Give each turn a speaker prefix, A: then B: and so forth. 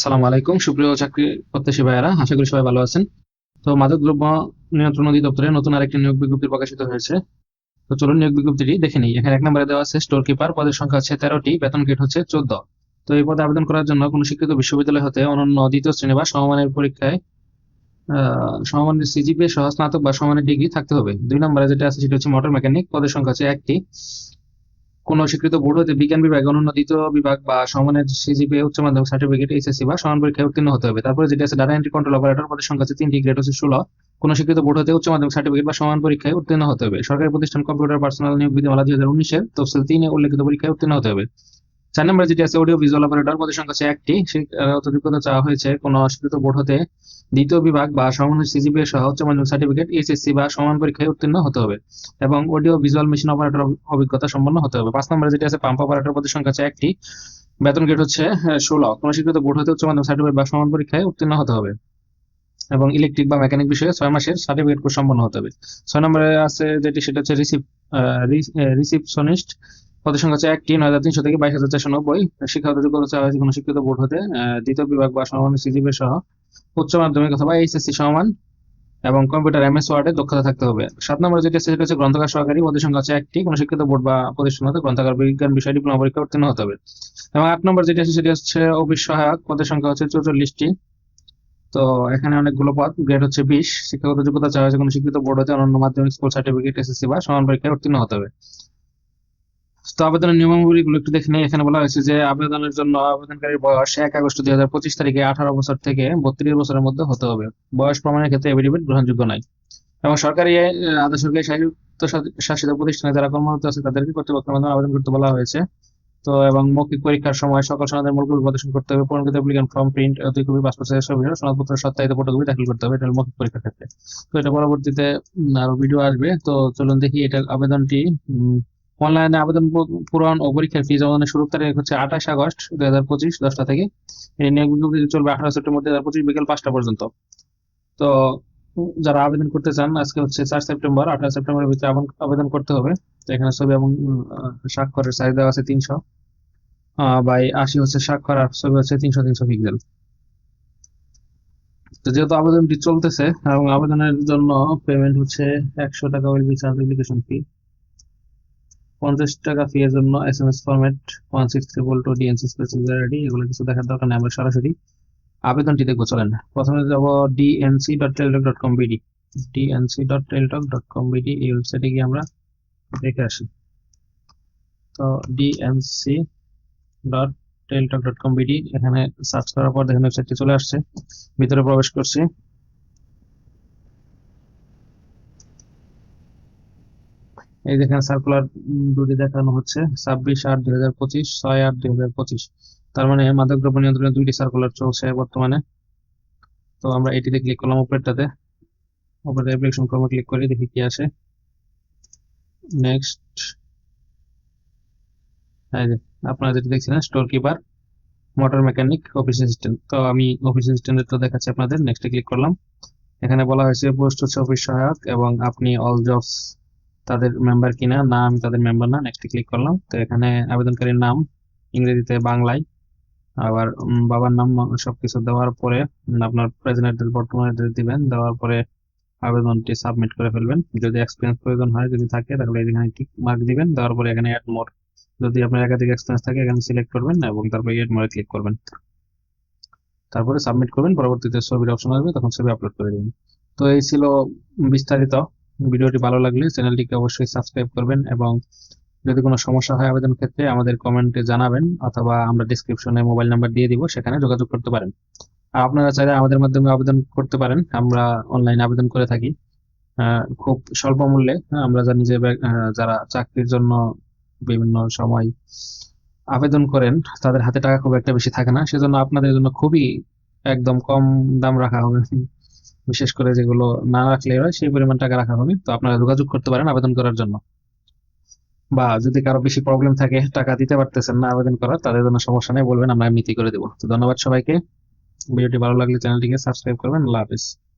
A: আসসালামু আলাইকুম। সুপ্রিয় চাকরি প্রত্যাশী ভাইয়ারা, আশা করি সবাই ভালো আছেন। তো মাদক দ্রব্য নিয়ন্ত্রণ অধিদপ্তরে নতুন আরেকটি নিয়োগ বিজ্ঞপ্তি প্রকাশিত হয়েছে। তো চলুন নিয়োগ বিজ্ঞপ্তিটি দেখে নিই। এখানে এক নম্বরে দেওয়া আছে, স্টোর কিপার পদের সংখ্যা হচ্ছে তেরোটি, বেতন গেট হচ্ছে চোদ্দ। তো এই পদে আবেদন করার জন্য কোনো শিক্ষিত বিশ্ববিদ্যালয় হতে অনন্য দ্বিতীয় শ্রেণি বা সমমানের পরীক্ষায় সমমানের সিজিপিএ সহ স্নাতক বা সমমানের ডিগ্রি থাকতে হবে। দুই নম্বরে যেটা আছে সেটা হচ্ছে মোটর মেকানিক, পদের সংখ্যা হচ্ছে একটি। কোনো স্বীকৃত বোর্ড হতে বিজ্ঞান বিভাগ অনন্য দ্বিতীয় বিভাগ বা সমানের সিজিপি, উচ্চ মাধ্যমিক সার্টিফিকেট, এইচএসসি বা সমান পরীক্ষায় উত্তীর্ণ হতে হবে। তারপরে যেটা আছে ডাটা এন্ট্রি কন্ট্রোল অপারেটর পদের সংখ্যা আছে তিনটি গ্রেড হচ্ছে ষোলো। কোনো স্বীকৃত বোর্ড হতে উচ্চ মাধ্যমিক সার্টিফিকেট বা সমান পরীক্ষায় উত্তীর্ণ হতে হবে। সরকারি প্রতিষ্ঠান কম্পিউটার পার্সোনাল নিয়োগ বিধিমালা দুই হাজার উনিশের তফসিল তিনে উল্লেখিত পরীক্ষায় উত্তীর্ণ হতে হবে। চার নম্বরে যেটি আছে অডিও ভিজুয়াল অপারেটর পদের সংখ্যা আছে একটি। শিক্ষাগত চাওয়া হয়েছে কোনো স্বীকৃত বোর্ড হতে। দ্বিতীয় বিভাগ বা সমানের সিজিপিএ সহ উচ্চ মাধ্যমিক সার্টিফিকেট এইচএসসি বা সমান পরীক্ষায় উত্তীর্ণ হতে হবে এবং অডিও ভিজুয়াল মেশিন অপারেটর অভিজ্ঞতা সম্পন্ন হতে হবে। পাঁচ নম্বরে যেটি আছে পাম্প অপারেটর পদের সংখ্যা আছে একটি। বেতন গেট হচ্ছে ষোলো। কোনো স্বীকৃত বোর্ড হতে উচ্চ মাধ্যমিক সার্টিফিকেট বা সমান পরীক্ষায় উত্তীর্ণ হতে হবে এবং ইলেকট্রিক বা মেকানিক বিষয়ে ছয় মাসের সার্টিফিকেট কোর্স সম্পন্ন হতে হবে। ছয় নম্বরে আছে যেটি, সেটা হচ্ছে রিসিপ রিসিপশনিস্ট পদের সংখ্যা হচ্ছে একটি, নয় হাজার তিনশো থেকে বাইশ হাজার চারশো নব্বই। শিক্ষাগত যোগ্যতা কোনো শিক্ষিত বোর্ড হতে দ্বিতীয় বিভাগ বা সমান সিজিপি সহ উচ্চ মাধ্যমিক অথবা এইচএসসি সমান এবং কম্পিউটার এমএস ওয়ার্ডে দক্ষতা থাকতে হবে। সাত নম্বরে যেটা সেটা হচ্ছে গ্রন্থাগার সহকারী পদের সংখ্যা হচ্ছে একটি, কোনো শিক্ষিত বোর্ড বা প্রতিষ্ঠান হতে গ্রন্থাগার, বিজ্ঞান বিষয়ে ডিপ্লোমা পরীক্ষা উত্তীর্ণ হতে হবে। এবং আট নম্বর যেটা আছে সেটা হচ্ছে অফিস সহায়ক পদের সংখ্যা হচ্ছে চৌচল্লিশটি। তো এখানে অনেকগুলো পদ, গ্রেড হচ্ছে বিশ। শিক্ষাগত যোগ্যতা চাওয়া হয়েছে কোনো শিক্ষিত বোর্ড হতে অনন্য মাধ্যমিক, স্কুল সার্টিফিকেট, এসএসসি বা সমান পরীক্ষায় উত্তীর্ণ হতে হবে। তো আবেদনের নিয়মাবলীগুলো একটু দেখে নিই। এখানে বলা হয়েছে যে, আবেদনের জন্য আবেদনকারীর বয়স এক আগস্ট দুই হাজার পঁচিশ তারিখে আঠারো বছর থেকে বত্রিশ বছরের মধ্যে হতে হবে। বয়স প্রমাণের ক্ষেত্রে এফিডেভিট গ্রহণযোগ্য নয়। এবং সরকারি আধা সরকারি স্বায়ত্ত শাসিত প্রতিষ্ঠানে যারা কর্মরত আছে, তাদেরকে কর্তৃপক্ষের মাধ্যমে আবেদন করতে বলা হয়েছে। তো, এবং মৌখিক পরীক্ষার সময় সকল সনদের মূল কপি প্রদর্শন করতে হবে। পূরণকৃত অ্যাপ্লিকেন্ট ফর্ম প্রিন্ট দুই কপি পাসপোর্ট সাইজ ছবি সনদপত্র, সত্যায়িত ফটোকপি দাখিল করতে হবে। এটা মৌখিক পরীক্ষার ক্ষেত্রে। তো, এটা পরবর্তীতে আরও ভিডিও আসবে। তো, চলুন দেখি এটা আবেদনটি অনলাইনে আবেদন পূরণ ও পরীক্ষার ফি জমানোর শুরু তারিখ হচ্ছে আঠাশ আগস্ট দুই হাজার পঁচিশ দশটা থেকে। এই নিয়োগ বিজ্ঞপ্তি চলবে আঠারো সেপ্টেম্বর দুই হাজার পঁচিশ বিকেল পাঁচটা পর্যন্ত। তো, যারা আবেদন করতে চান, আজকে হচ্ছে চার সেপ্টেম্বর, আঠারো সেপ্টেম্বরের ভিতরে আবেদন- করতে হবে। তো এখানে ছবি এবং স্বাক্ষরের সাইজ দেওয়া আছে তিনশো। বাই আশি হচ্ছে স্বাক্ষর, আর ছবি হচ্ছে তিনশো তিনশো পিক্সেল। তো যেহেতু আবেদনটি চলতেছে, এবং আবেদনের জন্য পেমেন্ট হচ্ছে একশো টাকা ওয়েল চার্জ অ্যাপ্লিকেশন ফি পঞ্চাশ টাকা ফি এর জন্য S M S format one six triple two DNC specific ready এগুলো কিছু দেখার দরকার নেই আমরা সরাসরি আবেদনটি দেখব, চলেন প্রথমে যাব DNC dot tel Teletalk dot com BD DNC dot tel Teletalk dot com BD এই ওয়েবসাইটে গিয়ে আমরা দেখে আসি। তো DNC dot tel Teletalk dot com BD এখানে সার্চ করার পর দেখেন ওয়েবসাইটটি চলে আসছে, ভিতরে প্রবেশ করছি। এই দেখেন সার্কুলার দুটি দেখানো হচ্ছে, ছাব্বিশ আট দুই হাজার পঁচিশ, ছয় আট দুই হাজার পঁচিশ। তার মানে মাদকদ্রব্য নিয়ন্ত্রণের দুইটি সার্কুলার চলছে বর্তমানে। তো আমরা এটিতে ক্লিক করলাম উপরেরটাতে। উপরে অ্যাপ্লিকেশন ফর্মে ক্লিক করে দেখি কি আসে নেক্সট আপনারা যেটা দেখছেন store keeper motor mechanic office assistant তো আমি অফিস অ্যাসিস্ট্যান্টের তো দেখাচ্ছি আপনাদের। নেক্সটে ক্লিক করলাম। এখানে বলা হয়েছে পোস্ট হচ্ছে অফিস সহায়ক এবং আপনি অল জবস তাদের মেম্বার কিনা না আমি তাদের মেম্বার না নেক্সটে ক্লিক করলাম। তো এখানে আবেদনকারীর নাম ইংরেজিতে বাংলায়। আবার বাবার নাম সবকিছু দেওয়ার পরে আপনার প্রেজেন্ট বর্তমান অ্যাড্রেস দিবেন। দেওয়ার পরে আবেদনটি সাবমিট করে ফেলবেন। যদি এক্সপিরিয়েন্স প্রয়োজন হয়, যদি থাকে, তাহলে এখানে টিক মার্ক দিবেন। দেওয়ার পরে এখানে অ্যাড মোর যদি আপনার একাধিক এক্সপিরিয়েন্স থাকে, এখানে সিলেক্ট করবেন এবং তারপরে এড মোরে ক্লিক করবেন। তারপরে সাবমিট করবেন। পরবর্তীতে ছবির অপশন আসবে, তখন ছবি আপলোড করে দেবেন। তো এই ছিল বিস্তারিত ভিডিওটি ভালো লাগলে চ্যানেলটিকে অবশ্যই সাবস্ক্রাইব করবেন এবং যদি কোনো সমস্যা হয় আবেদন ক্ষেত্রে আমাদের কমেন্টে জানাবেন অথবা আমরা ডিসক্রিপশনে মোবাইল নাম্বার দিয়ে দিব সেখানে যোগাযোগ করতে পারেন। আর আপনারা চাইলে আমাদের মাধ্যমে আবেদন করতে পারেন আমরা অনলাইনে আবেদন করে থাকি। খুব স্বল্প মূল্যে হ্যাঁ, আমরা যা ব্যা- আহ, যারা চাকরির জন্য বিভিন্ন সময় আবেদন করেন তাদের হাতে টাকা খুব একটা বেশি থাকে না। সেজন্য আপনাদের জন্য খুবই একদম কম দাম রাখা হবে। বিশেষ করে যেগুলো না রাখলে হয়, সেই পরিমাণ টাকা রাখা হবে। তো আপনারা যোগাযোগ করতে পারেন আবেদন করার জন্য। বা যদি কারও বেশি প্রবলেম থাকে, টাকা দিতে পারতেছেন না আবেদন করার, তাদের জন্য সমস্যা নেই, বলবেন আমরা এমনিতেই করে দেবো। তো ধন্যবাদ সবাইকে। ভিডিওটি ভালো লাগলে চ্যানেলটিকে সাবস্ক্রাইব করবেন। আল্লাহ হাফিজ।